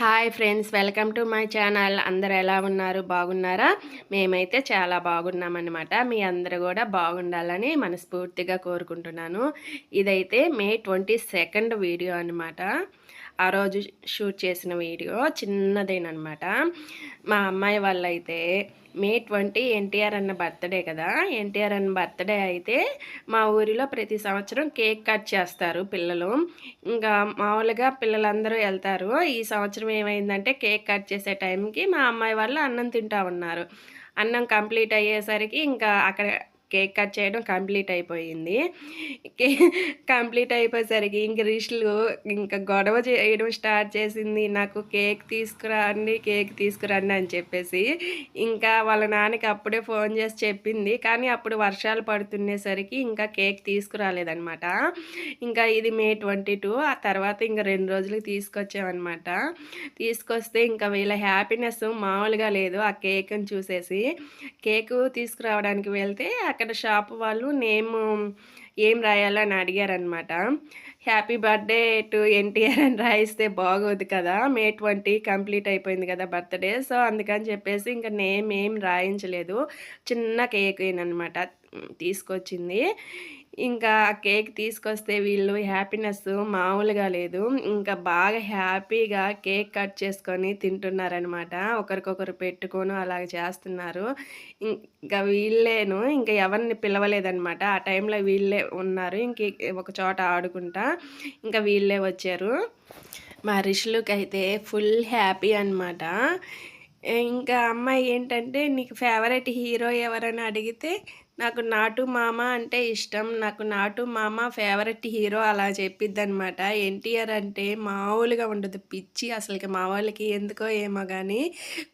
Hi friends welcome to my channel అందరు ఎలా ఉన్నారు? బాగున్నారా? మేమైతే చాలా బాగున్నామన్నమాట. మీ అందరు కూడా బాగుండాలని మనస్ఫూర్తిగా కోరుకుంటున్నాను. ఇదైతే మే ట్వంటీ సెకండ్ వీడియో అనమాట ఆ రోజు షూట్ చేసిన వీడియో చిన్నదేనమాట. మా అమ్మాయి వాళ్ళైతే మే ట్వంటీ ఎన్టీఆర్ అన్న బర్త్డే కదా ఎన్టీఆర్ అన్న బర్త్డే అయితే మా ఊరిలో ప్రతి సంవత్సరం కేక్ కట్ చేస్తారు పిల్లలు. ఇంకా మామూలుగా పిల్లలందరూ వెళ్తారు. ఈ సంవత్సరం ఏమైందంటే కేక్ కట్ చేసే టైంకి మా అమ్మాయి వాళ్ళు అన్నం తింటా ఉన్నారు. అన్నం కంప్లీట్ అయ్యేసరికి ఇంకా అక్కడ కేక్ కట్ చేయడం కంప్లీట్ అయిపోయింది. కంప్లీట్ అయిపోయేసరికి ఇంక రిష్లు ఇంకా గొడవ చేయడం స్టార్ట్ చేసింది. నాకు కేక్ తీసుకురండి కేక్ తీసుకురండి అని చెప్పేసి ఇంకా వాళ్ళ నాన్నకి అప్పుడే ఫోన్ చేసి చెప్పింది. కానీ అప్పుడు వర్షాలు పడుతుండేసరికి ఇంకా కేక్ తీసుకురాలేదనమాట ఇంకా ఇది మే ట్వంటీ టూ ఆ తర్వాత ఇంకా రెండు రోజులకి తీసుకొచ్చామన్నమాట. తీసుకొస్తే ఇంకా వీళ్ళ హ్యాపీనెస్ మామూలుగా లేదు. ఆ కేక్ని చూసేసి కేకు తీసుకురావడానికి వెళ్తే అక్కడ షాప్ వాళ్ళు నేమ్ ఏం రాయాలని అడిగారనమాట హ్యాపీ బర్త్డే టు ఎన్టీఆర్ అని రాయిస్తే బాగోదు కదా మే ట్వంటీ కంప్లీట్ అయిపోయింది కదా బర్త్డే సో అందుకని చెప్పేసి ఇంకా నేమ్ ఏం రాయించలేదు. చిన్న కేక్ అనమాట తీసుకొచ్చింది. ఇంకా కేక్ తీసుకొస్తే వీళ్ళు హ్యాపీనెస్ మామూలుగా లేదు. ఇంకా బాగా హ్యాపీగా కేక్ కట్ చేసుకొని తింటున్నారనమాట. ఒకరికొకరు పెట్టుకొని అలాగ చేస్తున్నారు. ఇంకా వీళ్ళేను ఇంకా ఎవరిని పిలవలేదనమాట. ఆ టైంలో వీళ్ళే ఉన్నారు. ఇంక ఒక చోట ఆడుకుంటా ఇంకా వీళ్ళే వచ్చారు. మా రిషులకి అయితే ఫుల్ హ్యాపీ అనమాట. ఇంకా అమ్మాయి ఏంటంటే నీకు ఫేవరెట్ హీరో ఎవరని అడిగితే నాకు నాటు మామ అంటే ఇష్టం. నాకు నాటు మామ ఫేవరెట్ హీరో అలా చెప్పిద్ది అనమాట ఎన్టీఆర్ అంటే మామూలుగా ఉండదు. పిచ్చి అసలుకి మా వాళ్ళకి ఎందుకో ఏమో కానీ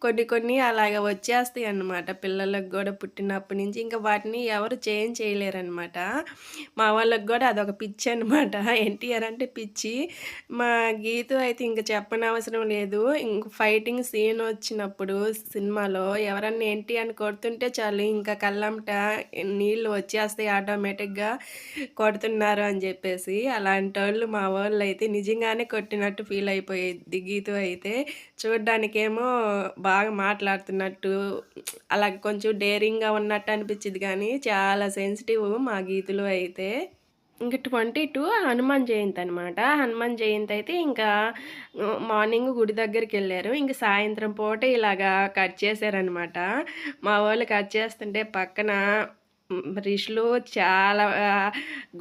కొన్ని కొన్ని అలాగ వచ్చేస్తాయి అనమాట పిల్లలకు కూడా పుట్టినప్పటి నుంచి ఇంకా వాటిని ఎవరు చేంజ్ చేయలేరనమాట మా వాళ్ళకి కూడా అదొక పిచ్చి అనమాట ఎన్టీఆర్ అంటే పిచ్చి. మా గీతు అయితే ఇంకా చెప్పనవసరం లేదు. ఇంక ఫైటింగ్ సీన్ వచ్చినప్పుడు సినిమాలో ఎవరన్నా ఎన్టీఆర్ని కొడుతుంటే చాలు ఇంకా కళ్ళంట నీళ్ళు వచ్చేస్తాయి ఆటోమేటిక్గా కొడుతున్నారు అని చెప్పేసి అలాంటి వాళ్ళు మా వాళ్ళు అయితే నిజంగానే కొట్టినట్టు ఫీల్ అయిపోయేది. గీతు అయితే చూడ్డానికేమో బాగా మాట్లాడుతున్నట్టు అలా కొంచెం డేరింగ్గా ఉన్నట్టు అనిపించింది కానీ చాలా సెన్సిటివ్ మా గీతులు అయితే. ఇంకా ట్వంటీ టూ హనుమాన్ జయంతి అనమాట హనుమాన్ జయంతి అయితే ఇంకా మార్నింగ్ గుడి దగ్గరికి వెళ్ళారు. ఇంక సాయంత్రం పూట ఇలాగా కట్ చేశారనమాట మా వాళ్ళు కట్ చేస్తుంటే పక్కన రిష్లు చాలా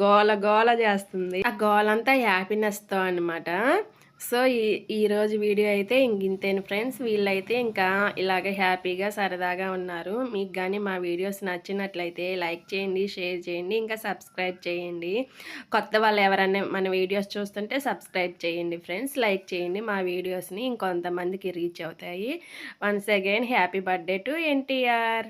గోల గోల చేస్తుంది. ఆ గోలంతా హ్యాపీనెస్తో అనమాట సో ఈ ఈరోజు వీడియో అయితే ఇంక ఇంతేను ఫ్రెండ్స్. వీళ్ళైతే ఇంకా ఇలాగ హ్యాపీగా సరదాగా ఉన్నారు. మీకు కానీ మా వీడియోస్ నచ్చినట్లయితే లైక్ చేయండి షేర్ చేయండి ఇంకా సబ్స్క్రైబ్ చేయండి. కొత్త వాళ్ళు ఎవరైనా మన వీడియోస్ చూస్తుంటే సబ్స్క్రైబ్ చేయండి ఫ్రెండ్స్. లైక్ చేయండి మా వీడియోస్ని. ఇంకొంతమందికి రీచ్ అవుతాయి. Once again happy birthday to NTR.